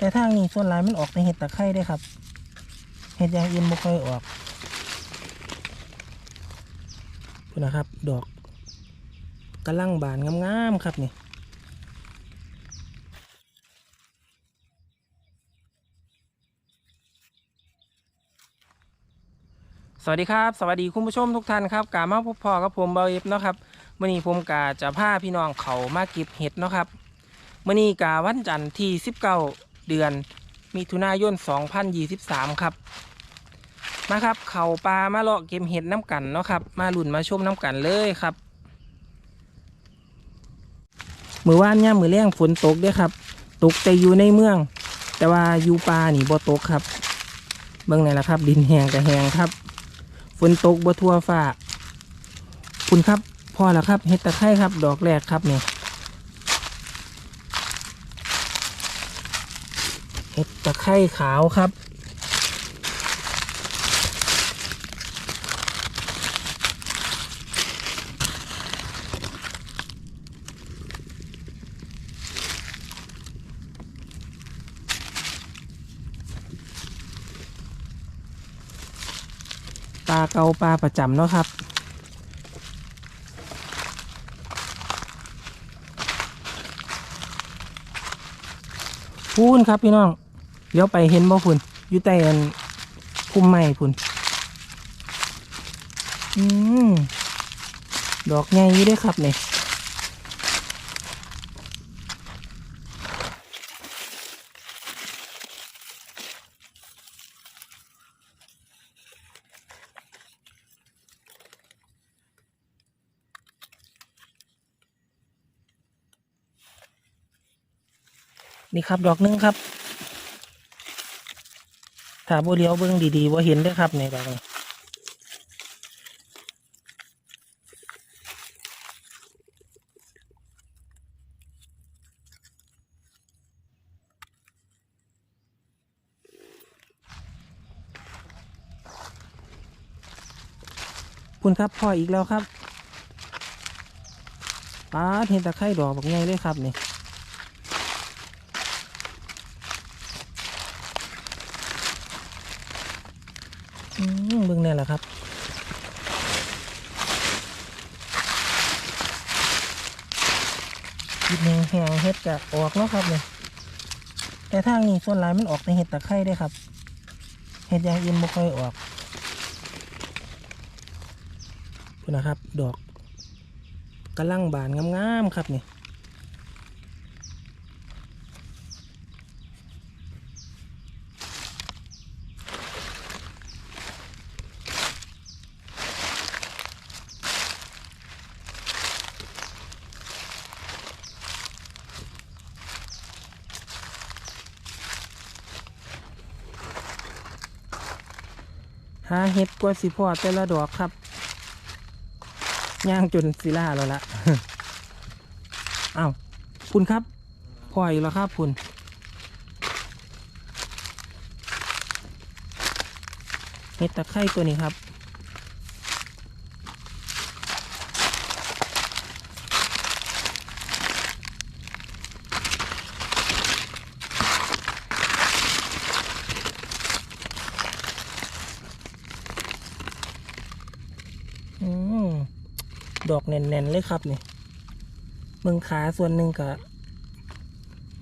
แต่ทางนี้ส่วนหลายมันออกในเห็ดตะไคร้ได้ครับ เห็ดยางอื่นบ่ค่อยออกพุ่นะครับ ดอกกำลังบานงามๆครับนี่สวัสดีครับ สวัสดีคุณผู้ชมทุกท่านครับกามาพบพอกับผมเบาเอฟเนาะครับมื่อนี้ผมกาจะพาพี่น้องเขามาเก็บเห็ดเนาะครับมื่อนี้กาวันจันทร์ที่19 เดือนมิถุนายน 2023 ครับ มาครับ เขาปลามาเลาะเก็บเห็ดน้ำกันเนาะครับ มาหลุ่นมาชมน้ำกันเลยครับ มือว่านย่ามมือแรงฝนตกด้วยครับ ตกแต่อยู่ในเมือง แต่ว่าอยู่ปลาหนีบ่ตกครับ เบิ่งไหนล่ะครับ ดินแห้งแต่แห้งครับ ฝนตกบ่ทั่วฟ้าคุณครับ พอแล้วครับเห็ดตะไคร้ครับ ดอกแรกครับเนี่ยเห็ ดตะไคร้ขาวครับ ปลาเกาปลาประจำเนาะครับพูนครับพี่น้อง เดี๋ยวไปเห็นบ่พุ่นอยู่ใต้อันพุ่มไม้พุ่นอืมดอกใหญ่อยู่ด้วยครับเนี่ยนี่ครับ ดอกหนึงครับ ถ้าบ่เลี้ยวเบิ่งดีๆบ่เห็นเด้ครับในดอกนี้คุณครับพ่ออีกแล้วครับป้าเห็นตะไคร่ดอกบักใหญ่เลยครับนี่ เบิ่งเนี่ยแหละครับ กินแห้งเห็ดจะออกเนาะครับเนี่ยแต่ทางนี้ส่วนหลายมันออกในเห็ดตะไคร้ได้ครับ เห็ดยางอื่นบ่ค่อยออกนะครับ ดอกกำลังบานงามๆครับนี่ หาเห็ดกว่าสิพอแต่ละดอกครับย่างจนสิล่าแล้วละอ้าวคุณครับพออยู่แล้วครับคุณเห็ดตะไคร่ตัวนี้ครับ อืม ดอกแน่นๆเลยครับนี่เมืองขาส่วนหนึ่งกับ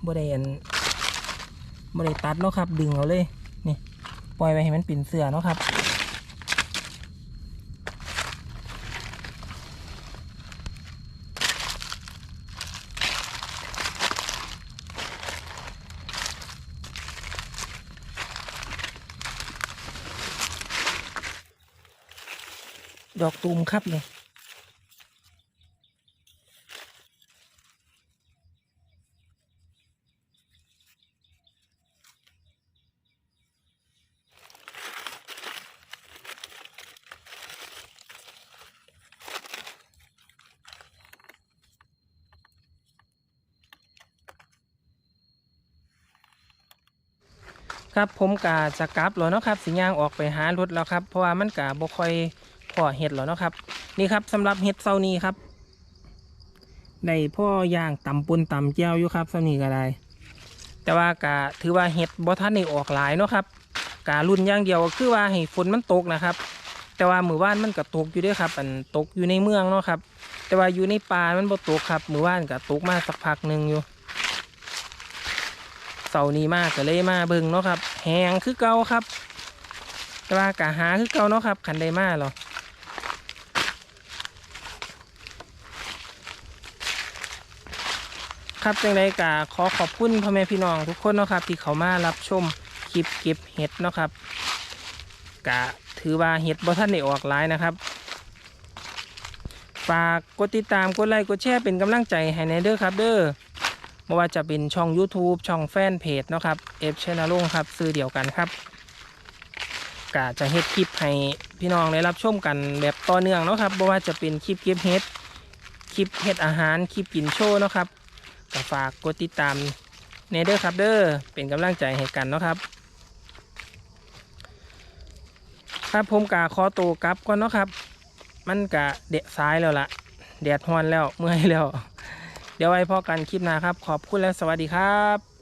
บริเวณบริตัดเนาะครับ ดึงเอาเลย นี่ ปล่อยไว้ให้มันปิ่นเสือเนาะครับ ดอกตูมครับเนี่ย ครับผมกาจะกลับแล้วเนาะครับสิย่างออกไปหารถแล้วครับ เพราะว่ามันกาบ่ค่อยพอเห็ดแล้วเนาะครับ นี่ครับสำหรับเห็ดเซานี้ครับในพ่อย่างตำปนตำแก้วอยู่ครับเซานี้ก็ได้ แต่ว่ากะถือว่าเห็ดบ่ทันได้ออกหลายเนาะครับกะรุ่นอย่างเดียวคือว่าให้ฝนมันตกนะครับ แต่ว่ามือว่านมันก็ตกอยู่ด้วยครับอันตกอยู่ในเมืองเนาะครับ แต่ว่าอยู่ในป่ามันบ่ตกครับมือว่านก็ตกมาสักพักหนึ่งอยู่ เสาร์นี้มากก็เลยมาเบิ่งเนาะครับแหงคือเก่าครับ แต่ว่ากะหาคือเก่าเนาะครับขันได้มาหรอครับจังไดกะขอขอบคุณพ่อแม่พี่น้องทุกคนเนาะครับ ที่เขามารับชมคลิปเก็บเห็ดเนาะครับกะถือว่าเห็ดบ่ท่านได้ออกหลายนะครับฝากกดติดตามกดไลค์กดแชร์เป็นกำลังใจให้ในเด้อครับเด้อ ไม่ว่าจะเป็นช่อง YouTube ช่องแฟนเพจเนาะครับเอฟชแนลงครับซื้อเดียวกันครับกะจะเฮ็ดคลิปให้พี่น้องได้รับชมกันแบบต่อเนื่องเนาะครับไม่ว่าจะเป็นคลิปเก็บเฮ็ดคลิปเฮ็ดอาหารคลิปกินโชว์เนาะครับก็ฝากกดติดตามในเด้อครับเด้อเป็นกำลังใจให้กันเนาะครับครับผมกาขอตัวกลับก่อนเนาะครับ มันกะเดะซ้ายแล้วล่ะแดดฮอนแล้วเมื่อยแล้ว เดี๋ยวไว้พอกันคลิปหน้าครับ ขอบคุณและสวัสดีครับ